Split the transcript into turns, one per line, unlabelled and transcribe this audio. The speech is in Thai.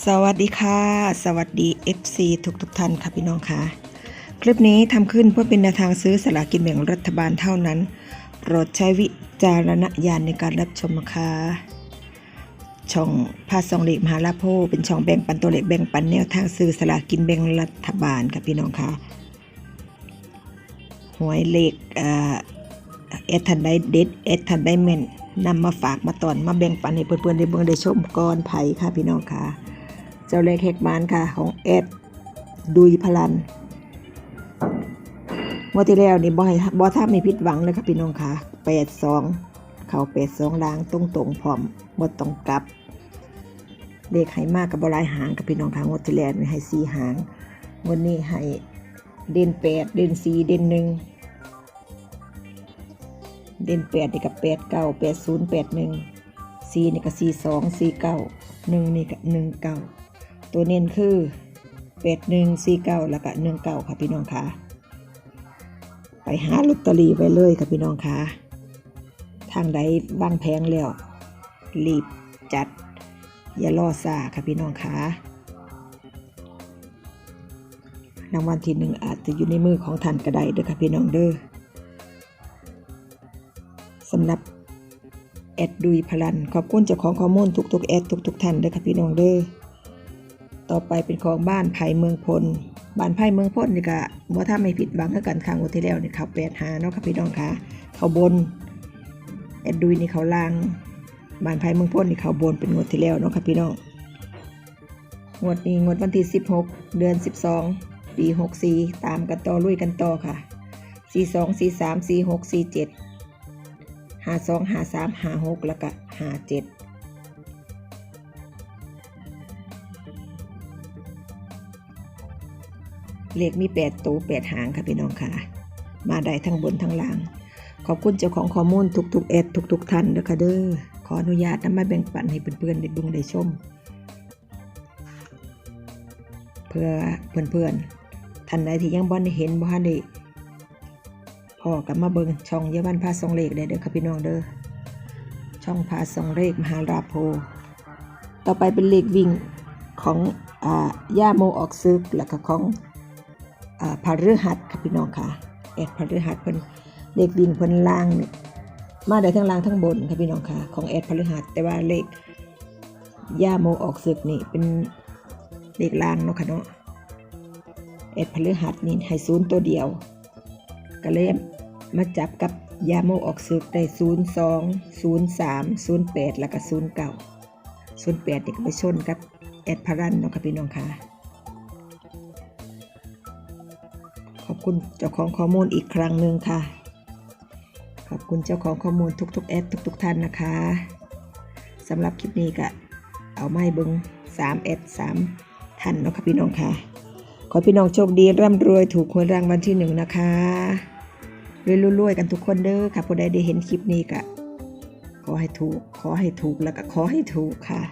สวัสดีค่ะ สวัสดี FC ทุกทุกท่านค่ะพี่น้องค่ะ คลิปนี้ทำขึ้นเพื่อเป็นแนวทางซื้อสลากินแบ่งรัฐบาลเท่านั้น โปรดใช้วิจารณญาณในการรับชมนะคะช่องพาสองเหล็กมหาลาโพเป็นช่องแบ่งปันตัวเลขแบ่งปันแนวทางซื้อสลากินแบ่งรัฐบาลค่ะพี่น้องค่ะหวยเลขเอ่อเอทันได้เด็ดเอทันได้แม่นนำมาฝากมาตอนมาแบ่งปันให้เพื่อนๆได้เบิ่งได้ชมก่อนไผค่ะพี่น้องค่ะ จ้าเลขเฮกมานค่ะของเอ็ดดุยพลันงวดที่แล้วนี่บ่ให้บ่าไม่ผิดหวังเลยค่ะพี่น้องค่ะแปดสองเขาแปดสองล้างตรงตรงพร้อมบ่ต้องกลับเลขให้มากกับบหลายหางกับพี่น้องค่ะงวดที่แล้วนี่ให้สี่หางงวดนี้ให้เด่นแปดเด่นสี่เด่นหนึ่งเด่นแปดนี่กับแปดเก้าแปดศูนย์แปดหนึ่งสี่นี่กับสี่สองสี่เก้าหนึ่งนี่กับหนึ่งเก้า ตัวเน้นคือเป็ดหนึ่งสี่เก้าแล้วก็หนึ่งเก้าค่ะพี่น้องค่ะ ไปหาลอตเตอรี่ไว้เลยค่ะพี่น้องค่ะ ทางใดบ้างแพงแล้ว รีบจัด อย่ารอซาค่ะพี่น้องค่ะรางวัลที่หนึ่งอาจจะอยู่ในมือของท่านก็ได้เด้อค่ะพี่น้องเด้อสำหรับแอดดุยพลัน ขอบคุณเจ้าของข้อมูลทุกๆแอดทุกๆท่านเด้อค่ะพี่น้องเด้อ ต่อไปเป็นของบ้านไผ่เมืองพล บ้านไผ่เมืองพลนี่ก็บ่ถ้าไม่ผิดหวังเท่ากันครั้งวันที่แล้วนี่เขาแปดหาเนาะค่ะพี่น้องค่ะ เขาบนแอดดุยนี่เขาล่าง บ้านไผ่เมืองพลนี่เขาบนเป็นงวดที่แล้วเนาะค่ะพี่น้อง งวดนี้งวดวันที่ 16 เดือน 12 ปี 64 ตามกันต่อลุยกันต่อค่ะ 42 43 46 47 52 53 56 แล้วก็57 เลขมีแปดตัวแปดหางค่ะพี่น้องค่ะ มาได้ทั้งบนทั้งล่าง ขอบคุณเจ้าของข้อมูลทุกๆเอ็ดทุกๆท่านนะคะเด้อ ขออนุญาตนำมาแบ่งปันให้เพื่อนๆได้เบุงได้ชม เพื่อเพื่อนๆ ท่านใดที่ยังบ่ได้เห็นบ่ทันได้พอกับมาเบิงช่องเยาวันพาสองเลขได้เด้อค่ะพี่น้องเด้อ ช่องพาสองเลขมหาราโพ ต่อไปเป็นเลขวิ่งของอ่าย่าโมออกซึกแล้วก็ของ อ่าพาฤหัสค่ะพี่น้องค่ะแอดพาฤหัสเพิ่นเลขวิ่งเพิ่นล่างมาได้ทั้งล่างทั้งบนค่ะพี่น้องค่ะ ของแอดพาฤหัสแต่ว่าเลขย่าโมออกศึกนี่เป็นเลขล่างเนาะค่ะเนาะแอดพาฤหัสนี่ให้ศูนย์ตัวเดียว ก็เลยมาจับกับยาโมออกศึกได้ศูนย์สองศูนย์สามศูนย์แปดแล้วก็ศูนย์เก้าศูนย์แปดนี่ก็ไปชนกับแอดพารันเนาะค่ะพี่น้องค่ะ อบคุณเจ้าของข้อมูลอีกครั้งหนึ่งค่ะ ขอบคุณเจ้าของข้อมูลทุกๆแอดทุก ๆ ท่านนะคะสำหรับคลิปนี้ก็เอาไม้เบิง3แอด3ท่านเนาะค่ะพี่น้องค่ะ ขอพี่น้องโชคดีร่ำรวยถูกหวยรางวัลที่หนึ่งนะคะรวยๆกันทุกคนเด้อค่ะผู้ใดได้เห็นคลิปนี้ก็ขอให้ถูก ขอให้ถูกแล้วก็ขอให้ถูกค่ะ